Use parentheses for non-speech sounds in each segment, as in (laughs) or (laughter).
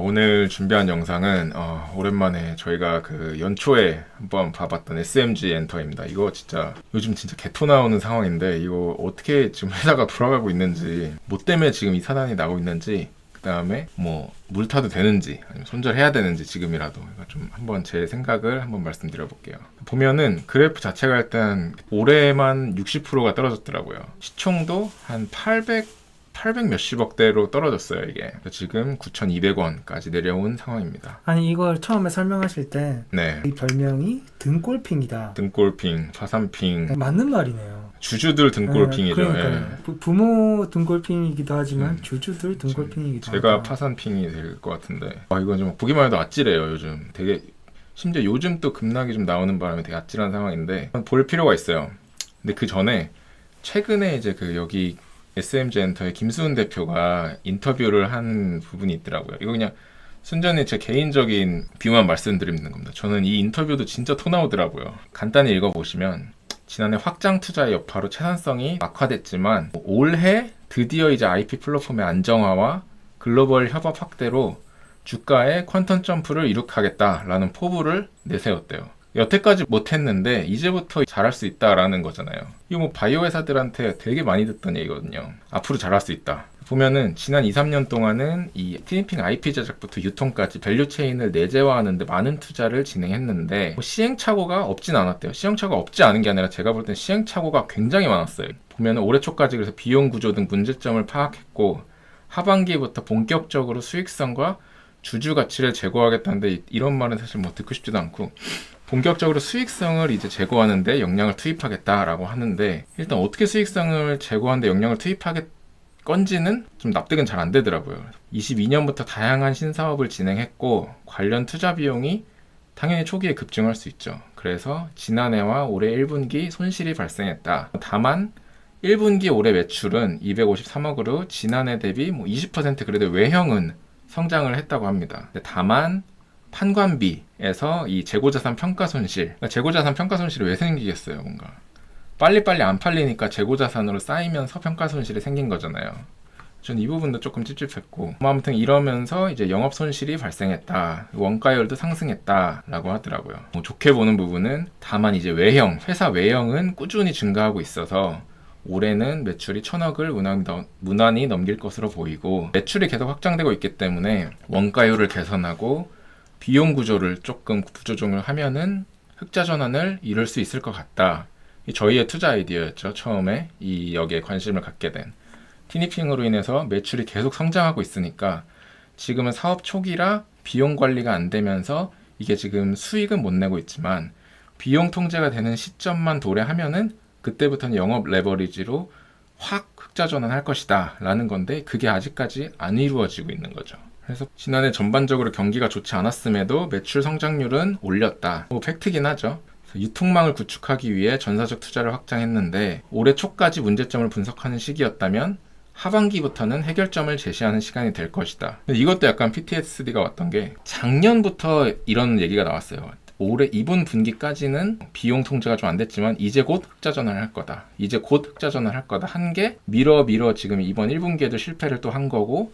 오늘 준비한 영상은 어, 오랜만에 저희가 그 연초에 한번 봐봤던 SMG 엔터입니다. 이거 진짜 요즘 진짜 개토 나오는 상황인데 이거 어떻게 지금 회사가 돌아가고 있는지 뭐 때문에 지금 이 사단이 나고 있는지 그 다음에 뭐 물 타도 되는지 아니면 손절해야 되는지 지금이라도 좀 한번 제 생각을 한번 말씀드려 볼게요. 보면은 그래프 자체가 일단 올해만 60%가 떨어졌더라고요. 시총도 한 800, 800 몇십억 대로 떨어졌어요 이게. 지금 9,200원까지 내려온 상황입니다. 아니 이걸 처음에 설명하실 때 이 네. 별명이 등골핑이다. 등골핑, 화산핑, 맞는 말이네요. 주주들 등골핑이죠. 네, 그러니까요. 예. 부- 부모 등골핑이기도 하지만 음. 주주들 등골핑이기도 제가 하다. 파산핑이 될 것 같은데. 아 이건 좀 보기만 해도 아찔해요 요즘. 되게 심지어 요즘 또 급락이 좀 나오는 바람에 되게 아찔한 상황인데 볼 필요가 있어요. 근데 그 전에 최근에 이제 그 여기 SMG 엔터의 김수훈 대표가 인터뷰를 한 부분이 있더라고요. 이거 그냥 순전히 제 개인적인 뷰만 말씀드리는 겁니다. 저는 이 인터뷰도 진짜 토 나오더라고요. 간단히 읽어보시면 지난해 확장 투자의 여파로 채산성이 악화됐지만 올해 드디어 이제 IP 플랫폼의 안정화와 글로벌 협업 확대로 주가의 퀀텀 점프를 이룩하겠다라는 포부를 내세웠대요. 여태까지 못했는데 이제부터 잘할 수 있다라는 거잖아요. 이거 뭐 바이오 회사들한테 되게 많이 듣던 얘기거든요. 앞으로 잘할 수 있다. 보면은 지난 2, 3년 동안은 이 티니핑 IP 제작부터 유통까지 밸류 체인을 내재화하는데 많은 투자를 진행했는데 뭐 시행착오가 없진 않았대요. 시행착오가 없지 않은 게 아니라 제가 볼 땐 시행착오가 굉장히 많았어요. 보면은 올해 초까지 그래서 비용 구조 등 문제점을 파악했고 하반기부터 본격적으로 수익성과 주주 가치를 제고하겠다는데 이- 이런 말은 사실 뭐 듣고 싶지도 않고 본격적으로 수익성을 이제 제고하는데 역량을 투입하겠다라고 하는데 일단 어떻게 수익성을 제고하는데 역량을 투입하겠 건지는 좀 납득은 잘 안 되더라고요. 22년부터 다양한 신사업을 진행했고 관련 투자 비용이 당연히 초기에 급증할 수 있죠. 그래서 지난해와 올해 1분기 손실이 발생했다. 다만 1분기 올해 매출은 253억으로 지난해 대비 뭐 20% 그래도 외형은 성장을 했다고 합니다. 다만 판관비에서 이 재고자산 평가 손실, 그러니까 재고자산 평가 손실이 왜 생기겠어요, 뭔가. 빨리빨리 안 팔리니까 재고자산으로 쌓이면서 평가 손실이 생긴 거잖아요. 전이 부분도 조금 찝찝했고 뭐 아무튼 이러면서 이제 영업 손실이 발생했다 원가율도 상승했다라고 하더라고요 뭐 좋게 보는 부분은 다만 이제 외형 회사 외형은 꾸준히 증가하고 있어서 올해는 매출이 천억을 무난, 무난히 넘길 것으로 보이고 매출이 계속 확장되고 있기 때문에 원가율을 개선하고 비용 구조를 조금 구조조정을 하면은 흑자 전환을 이룰 수 있을 것 같다. 이 저희의 투자 아이디어였죠. 처음에 이 여기에 관심을 갖게 된 티니핑으로 인해서 매출이 계속 성장하고 있으니까 지금은 사업 초기라 비용 관리가 안 되면서 이게 지금 수익은 못 내고 있지만 비용 통제가 되는 시점만 도래하면은 그때부터는 영업 레버리지로 확 흑자 전환할 것이다 라는 건데 그게 아직까지 안 이루어지고 있는 거죠. 그래서 지난해 전반적으로 경기가 좋지 않았음에도 매출 성장률은 올렸다. 뭐 팩트긴 하죠. 유통망을 구축하기 위해 전사적 투자를 확장했는데 올해 초까지 문제점을 분석하는 시기였다면 하반기부터는 해결점을 제시하는 시간이 될 것이다. 이것도 약간 PTSD가 왔던 게 작년부터 이런 얘기가 나왔어요. 올해 이번 분기까지는 비용 통제가 좀 안 됐지만 이제 곧 흑자 전환을 할 거다. 이제 곧 흑자 전환을 할 거다. 한 게 미뤄 미뤄 지금 이번 1분기에도 실패를 또 한 거고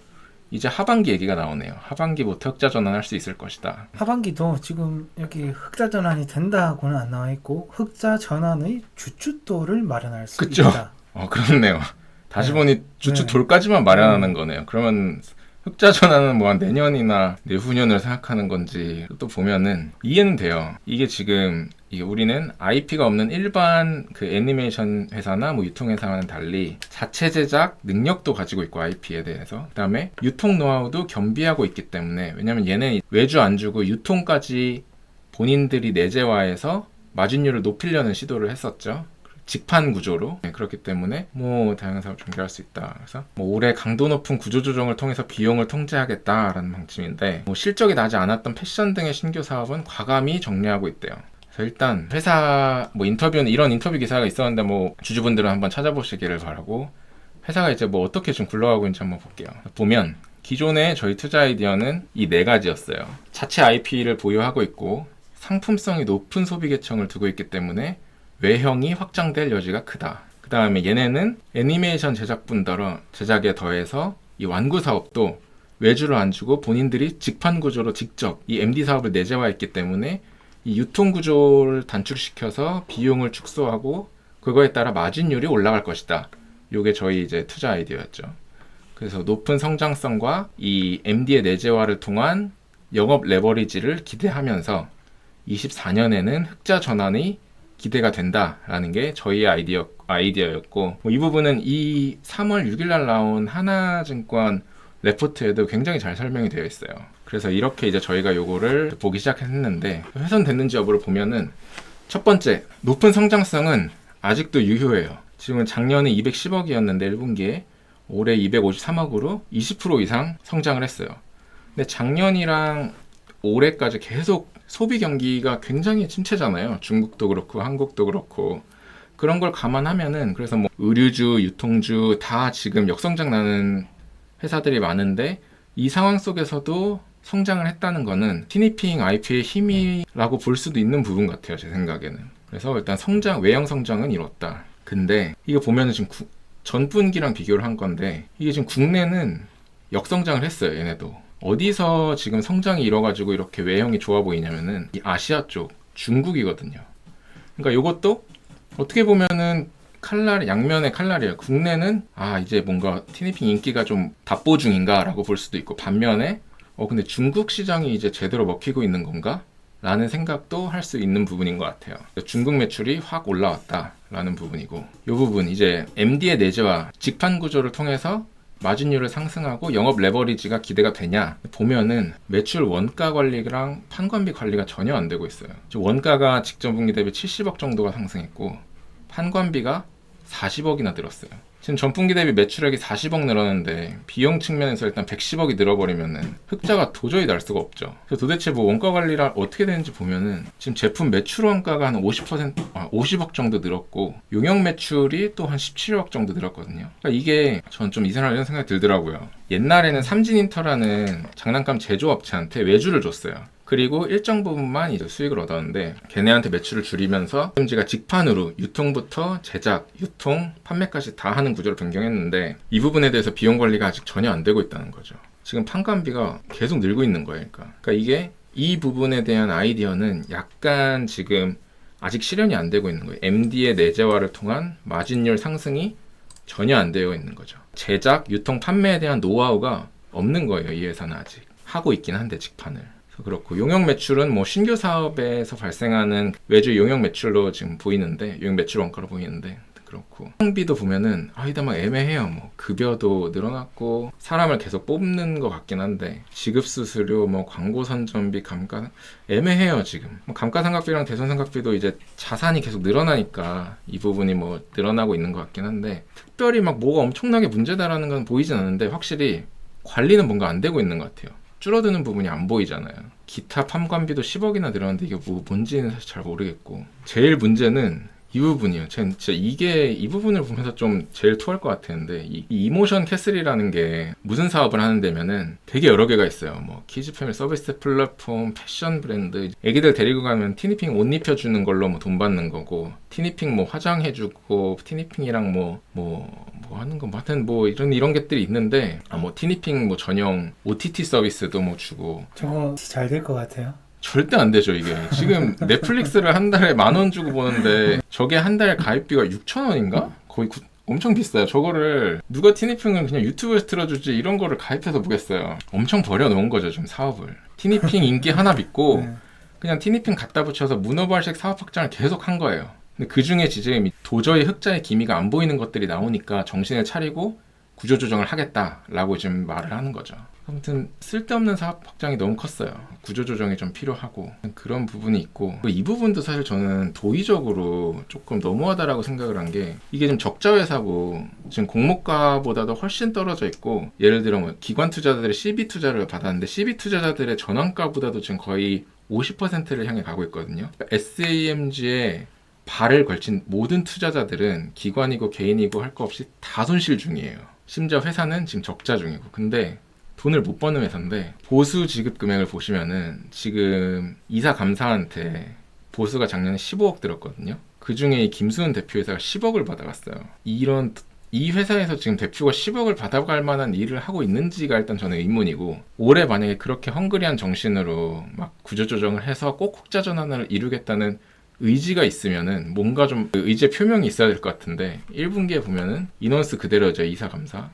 이제 하반기 얘기가 나오네요. 하반기부터 흑자 전환할 수 있을 것이다. 하반기도 지금 여기 흑자 전환이 된다고는 안 나와 있고 흑자 전환의 주춧돌을 마련할 수 그쵸. 있다. 어 그렇네요. 다시 네. 보니 주주 네. 돌까지만 마련하는 거네요. 그러면 흑자 전환은 뭐 한 내년이나 내후년을 생각하는 건지 또 보면은 이해는 돼요. 이게 지금 이게 우리는 IP가 없는 일반 그 애니메이션 회사나 뭐 유통 회사와는 달리 자체 제작 능력도 가지고 있고 IP에 대해서 그다음에 유통 노하우도 겸비하고 있기 때문에 왜냐면 얘는 외주 안 주고 유통까지 본인들이 내재화해서 마진율을 높이려는 시도를 했었죠. 직판 구조로 네, 그렇기 때문에 뭐 다양한 사업을 전개할 수 있다. 그래서 뭐 올해 강도 높은 구조 조정을 통해서 비용을 통제하겠다라는 방침인데 뭐 실적이 나지 않았던 패션 등의 신규 사업은 과감히 정리하고 있대요. 일단 회사 뭐 인터뷰는 이런 인터뷰 기사가 있었는데 뭐 주주분들은 한번 찾아보시기를 바라고 회사가 이제 뭐 어떻게 좀 굴러가고 있는지 한번 볼게요. 보면 기존의 저희 투자 아이디어는 이 네 가지였어요. 자체 IP를 보유하고 있고 상품성이 높은 소비 계층을 두고 있기 때문에 외형이 확장될 여지가 크다. 그 다음에 얘네는 애니메이션 제작분더러 제작에 더해서 이 완구 사업도 외주를 안 주고 본인들이 직판 구조로 직접 이 MD 사업을 내재화했기 때문에 이 유통 구조를 단축시켜서 비용을 축소하고 그거에 따라 마진율이 올라갈 것이다. 요게 저희 이제 투자 아이디어였죠. 그래서 높은 성장성과 이 MD의 내재화를 통한 영업 레버리지를 기대하면서 24년에는 흑자 전환이 기대가 된다라는 게 저희의 아이디어, 아이디어였고 뭐 이 부분은 이 3월 6일 날 나온 하나증권 레포트에도 굉장히 잘 설명이 되어 있어요. 그래서 이렇게 이제 저희가 요거를 보기 시작했는데 훼손됐는지 여부를 보면은 첫 번째 높은 성장성은 아직도 유효해요. 지금은 작년에 210억이었는데 1분기에 올해 253억으로 20% 이상 성장을 했어요. 근데 작년이랑 올해까지 계속 소비 경기가 굉장히 침체잖아요. 중국도 그렇고 한국도 그렇고 그런 걸 감안하면은 그래서 뭐 의류주, 유통주 다 지금 역성장 나는 회사들이 많은데 이 상황 속에서도 성장을 했다는 거는 티니핑 IP의 힘이라고 볼 수도 있는 부분 같아요. 제 생각에는. 그래서 일단 성장 외형 성장은 이뤘다. 근데 이거 보면은 지금 구- 전분기랑 비교를 한 건데 이게 지금 국내는 역성장을 했어요. 얘네도. 어디서 지금 성장이 이뤄가지고 이렇게 외형이 좋아 보이냐면은 이 아시아 쪽 중국이거든요. 그러니까 이것도 어떻게 보면은 칼날 양면의 칼날이에요. 국내는 아 이제 뭔가 티니핑 인기가 좀 답보 중인가라고 볼 수도 있고 반면에 어 근데 중국 시장이 이제 제대로 먹히고 있는 건가? 라는 생각도 할 수 있는 부분인 것 같아요. 중국 매출이 확 올라왔다라는 부분이고 이 부분 이제 MD의 내재화 직판 구조를 통해서 마진율을 상승하고 영업 레버리지가 기대가 되냐 보면은 매출 원가 관리랑 판관비 관리가 전혀 안 되고 있어요. 원가가 직전 분기 대비 70억 정도가 상승했고 판관비가 40억이나 늘었어요. 지금 전분기 대비 매출액이 40억 늘었는데 비용 측면에서 일단 110억이 늘어버리면은 흑자가 도저히 날 수가 없죠. 그래서 도대체 뭐 원가 관리가 어떻게 되는지 보면은 지금 제품 매출 원가가 한 50%, 아, 50억 정도 늘었고 용역 매출이 또 한 17억 정도 늘었거든요. 그러니까 이게 전 좀 이상하다는 생각이 들더라고요. 옛날에는 삼진인터라는 장난감 제조업체한테 외주를 줬어요. 그리고 일정 부분만 이제 수익을 얻었는데 걔네한테 매출을 줄이면서 MG가 직판으로 유통부터 제작, 유통, 판매까지 다 하는 구조로 변경했는데 이 부분에 대해서 비용 관리가 아직 전혀 안 되고 있다는 거죠. 지금 판관비가 계속 늘고 있는 거예요. 그러니까, 그러니까 이게 이 부분에 대한 아이디어는 약간 지금 아직 실현이 안 되고 있는 거예요. MD의 내재화를 통한 마진율 상승이 전혀 안 되어 있는 거죠. 제작, 유통, 판매에 대한 노하우가 없는 거예요. 이 회사는 아직 하고 있긴 한데 직판을. 그렇고 용역 매출은 뭐 신규 사업에서 발생하는 외주 용역 매출로 지금 보이는데 용역 매출 원가로 보이는데 그렇고 성비도 보면은 아이다 막 애매해요. 뭐 급여도 늘어났고 사람을 계속 뽑는 것 같긴 한데 지급 수수료 뭐 광고 선전비 감가 애매해요 지금. 뭐 감가상각비랑 대손상각비도 이제 자산이 계속 늘어나니까 이 부분이 뭐 늘어나고 있는 것 같긴 한데 특별히 막 뭐가 엄청나게 문제다라는 건 보이진 않는데 확실히 관리는 뭔가 안 되고 있는 것 같아요. 줄어드는 부분이 안 보이잖아요. 기타 판관비도 10억이나 늘었는데 이게 뭐 뭔지는 사실 잘 모르겠고 제일 문제는 이 부분이에요. 전 진짜 이게 이 부분을 보면서 좀 제일 토할 것 같았는데 이, 이 이모션 캐슬이라는 게 무슨 사업을 하는 데면은 되게 여러 개가 있어요. 뭐 키즈 패밀 서비스 플랫폼, 패션 브랜드, 애기들 데리고 가면 티니핑 옷 입혀주는 걸로 뭐 돈 받는 거고 티니핑 뭐 화장해주고 티니핑이랑 뭐뭐뭐 하는 거, 뭐 하여튼 뭐 이런 이런 것들이 있는데 아 뭐 티니핑 뭐 전용 OTT 서비스도 뭐 주고 저거 잘 될 것 같아요. 절대 안 되죠 이게 지금 넷플릭스를 한 달에 만 원 주고 보는데 저게 한 달 가입비가 6천 원인가 거의 구- 엄청 비싸요 저거를 누가 티니핑을 그냥 유튜브에서 틀어주지 이런 거를 가입해서 보겠어요 엄청 버려놓은 거죠 지금 사업을 티니핑 인기 하나 믿고 (laughs) 네. 그냥 티니핑 갖다 붙여서 문어발식 사업 확장을 계속 한 거예요. 근데 그 중에 지금 도저히 흑자의 기미가 안 보이는 것들이 나오니까 정신을 차리고 구조조정을 하겠다라고 지금 말을 하는 거죠. 아무튼 쓸데없는 사업 확장이 너무 컸어요. 구조 조정이 좀 필요하고 그런 부분이 있고 이 부분도 사실 저는 도의적으로 조금 너무하다라고 생각을 한 게 이게 지금 적자 회사고 지금 공모가보다도 훨씬 떨어져 있고 예를 들어 뭐 기관 투자자들이 CB 투자를 받았는데 CB 투자자들의 전환가보다도 지금 거의 50%를 향해 가고 있거든요. SAMG에 발을 걸친 모든 투자자들은 기관이고 개인이고 할 거 없이 다 손실 중이에요. 심지어 회사는 지금 적자 중이고. 근데 돈을 못 버는 회사인데 보수 지급 금액을 보시면은 지금 이사 감사한테 보수가 작년에 15억 들었거든요. 그 중에 이 김수훈 대표 회사가 10억을 받아갔어요. 이런 이 회사에서 지금 대표가 10억을 받아갈 만한 일을 하고 있는지가 일단 저는 의문이고 올해 만약에 그렇게 헝그리한 정신으로 막 구조조정을 해서 꼭 흑자 전환을 이루겠다는 의지가 있으면은 뭔가 좀그 의지의 표명이 있어야 될 것 같은데 1분기에 보면은 인원수 그대로죠 이사 감사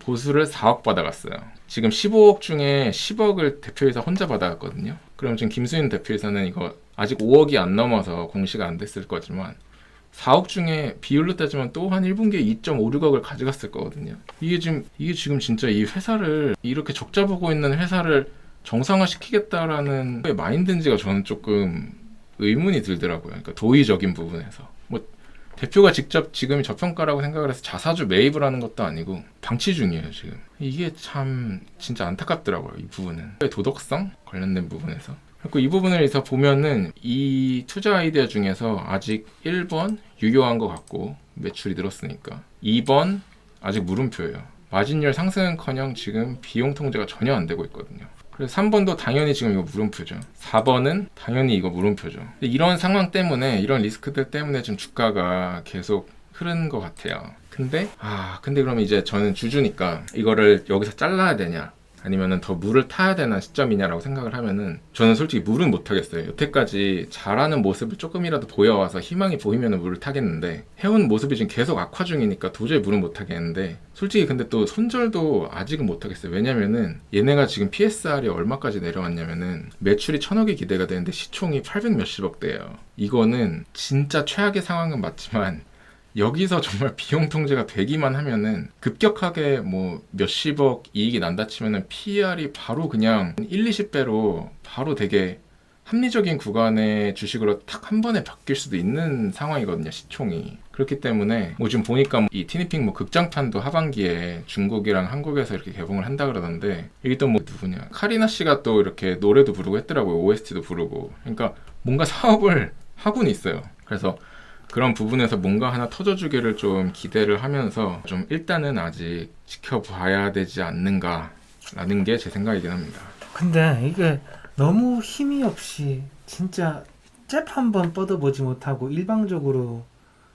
보수를 4억 받아갔어요. 지금 15억 중에 10억을 대표이사 혼자 받아갔거든요. 그럼 지금 김수인 대표이사는 이거 아직 5억이 안 넘어서 공시가 안 됐을 거지만 4억 중에 비율로 따지면 또 한 1분기에 2.56억을 가져갔을 거거든요. 이게 지금 이게 지금 진짜 이 회사를 이렇게 적자 보고 있는 회사를 정상화 시키겠다라는 마인드인지가 저는 조금 의문이 들더라고요. 그러니까 도의적인 부분에서 뭐 대표가 직접 지금이 저평가라고 생각을 해서 자사주 매입을 하는 것도 아니고 방치 중이에요 지금. 이게 참 진짜 안타깝더라고요 이 부분은. 도덕성 관련된 부분에서. 그리고 이 부분에서 보면은 이 투자 아이디어 중에서 아직 1번 유효한 것 같고 매출이 늘었으니까 2번 아직 물음표예요. 마진율 상승은커녕 지금 비용 통제가 전혀 안 되고 있거든요 그래서 3번도 당연히 지금 이거 물음표죠. 4번은 당연히 이거 물음표죠. 이런 상황 때문에 이런 리스크들 때문에 지금 주가가 계속 흐르는 것 같아요. 근데 아 근데 그러면 이제 저는 주주니까 이거를 여기서 잘라야 되냐 아니면은 더 물을 타야 되는 시점이냐라고 생각을 하면은 저는 솔직히 물은 못 타겠어요. 여태까지 잘하는 모습을 조금이라도 보여와서 희망이 보이면은 물을 타겠는데 해온 모습이 지금 계속 악화 중이니까 도저히 물은 못 타겠는데 솔직히 근데 또 손절도 아직은 못 하겠어요. 왜냐면은 얘네가 지금 PSR이 얼마까지 내려왔냐면은 매출이 천억이 기대가 되는데 시총이 800 몇십억 대예요. 이거는 진짜 최악의 상황은 맞지만 여기서 정말 (laughs) 비용 통제가 되기만 하면은 급격하게 뭐 몇십억 이익이 난다 치면은 PER이 바로 그냥 1, 20배로 바로 되게 합리적인 구간의 주식으로 탁한 번에 바뀔 수도 있는 상황이거든요 시총이. 그렇기 때문에 뭐 지금 보니까 이 티니핑 뭐 극장판도 하반기에 중국이랑 한국에서 이렇게 개봉을 한다 그러던데 이게 또 뭐 누구냐. 카리나 씨가 또 이렇게 노래도 부르고 했더라고요 OST도 부르고. 그러니까 뭔가 사업을 하고는 있어요. 그래서 그런 부분에서 뭔가 하나 터져주기를 좀 기대를 하면서 좀 일단은 아직 지켜봐야 되지 않는가라는 게 제 생각이긴 합니다. 근데 이게 너무 힘이 없이 진짜 잽 한 번 뻗어보지 못하고 일방적으로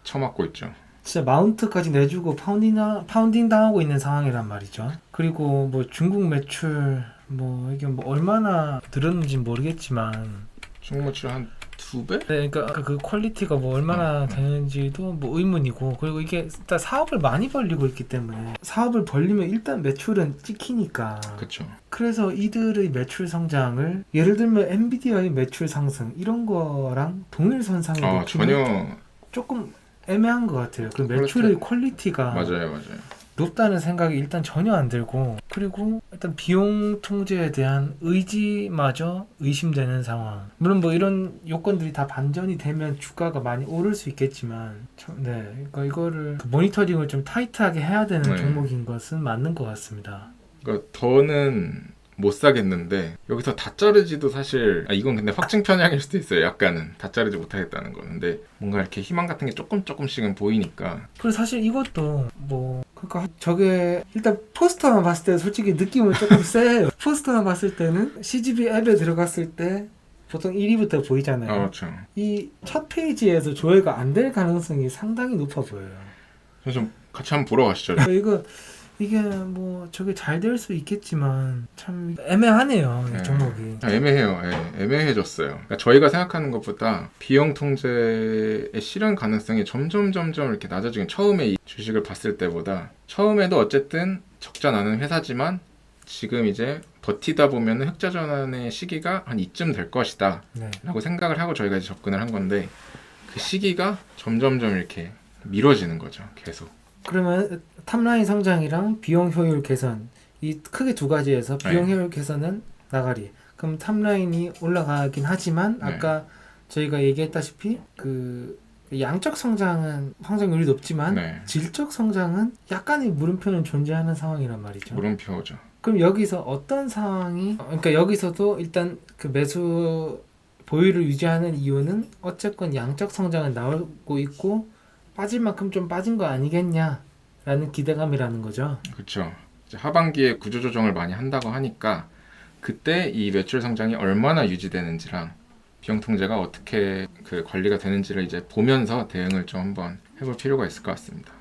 처맞고 있죠. 진짜 마운트까지 내주고 파운딩, 파운딩 당하고 있는 상황이란 말이죠. 그리고 뭐 중국 매출 뭐 이게 뭐 얼마나 늘었는지 모르겠지만 중국 매출 한 두 배? 네, 그러니까 그 퀄리티가 뭐 얼마나 되는지도 뭐 의문이고 그리고 이게 일단 사업을 많이 벌리고 있기 때문에 사업을 벌리면 일단 매출은 찍히니까 그렇죠. 그래서 이들의 매출 성장을 예를 들면 엔비디아의 매출 상승 이런 거랑 동일선상에 아 놓기는 전혀 조금 애매한 것 같아요. 그 매출의 퀄리티가 맞아요, 맞아요. 높다는 생각이 일단 전혀 안 들고 그리고 일단 비용 통제에 대한 의지마저 의심되는 상황. 물론 뭐 이런 요건들이 다 반전이 되면 주가가 많이 오를 수 있겠지만 참, 네, 그러니까 이거를 그 모니터링을 좀 타이트하게 해야 되는 네. 종목인 것은 맞는 것 같습니다. 그러니까 더는 못 사겠는데 여기서 다 자르지도 사실 아, 이건 근데 확증 편향일 수도 있어요. 약간은 다 자르지 못하겠다는 거는 근데 뭔가 이렇게 희망 같은 게 조금 조금씩은 보이니까 그리고 사실 이것도 뭐 그러니까 저게 일단 포스터만 봤을 때 솔직히 느낌은 조금 (laughs) 세요. 포스터만 봤을 때는 CGV 앱에 들어갔을 때 보통 1위부터 보이잖아요. 아 그렇죠. 이 첫 페이지에서 조회가 안 될 가능성이 상당히 높아 보여요. 좀 같이 한번 보러 가시죠. 그러니까 이거 이게 뭐 저게 잘 될 수 있겠지만 참 애매하네요 이 네. 종목이. 아, 애매해요. 예, 애매해졌어요. 그러니까 저희가 생각하는 것보다 비용 통제의 실현 가능성이 점점 점점 이렇게 낮아지긴 처음에 이 주식을 봤을 때보다 처음에도 어쨌든 적자 나는 회사지만 지금 이제 버티다 보면 흑자 전환의 시기가 한 이쯤 될 것이다 네. 라고 생각을 하고 저희가 이제 접근을 한 건데 그 시기가 점점점 이렇게 미뤄지는 거죠. 계속. 그러면 탑라인 성장이랑 비용 효율 개선 이 크게 두 가지에서 비용 네. 효율 개선은 나가리. 그럼 탑라인이 올라가긴 하지만 네. 아까 저희가 얘기했다시피 그 양적 성장은 성장률이 높지만 네. 질적 성장은 약간의 물음표는 존재하는 상황이란 말이죠. 물음표죠. 그럼 여기서 어떤 상황이 어, 그러니까 여기서도 일단 그 매수 보유를 유지하는 이유는 어쨌건 양적 성장은 나오고 있고 빠질 만큼 좀 빠진 거 아니겠냐라는 기대감이라는 거죠. 그렇죠. 하반기에 구조 조정을 많이 한다고 하니까 그때 이 매출 성장이 얼마나 유지되는지랑 비용 통제가 어떻게 그 관리가 되는지를 이제 보면서 대응을 좀 한번 해볼 필요가 있을 것 같습니다.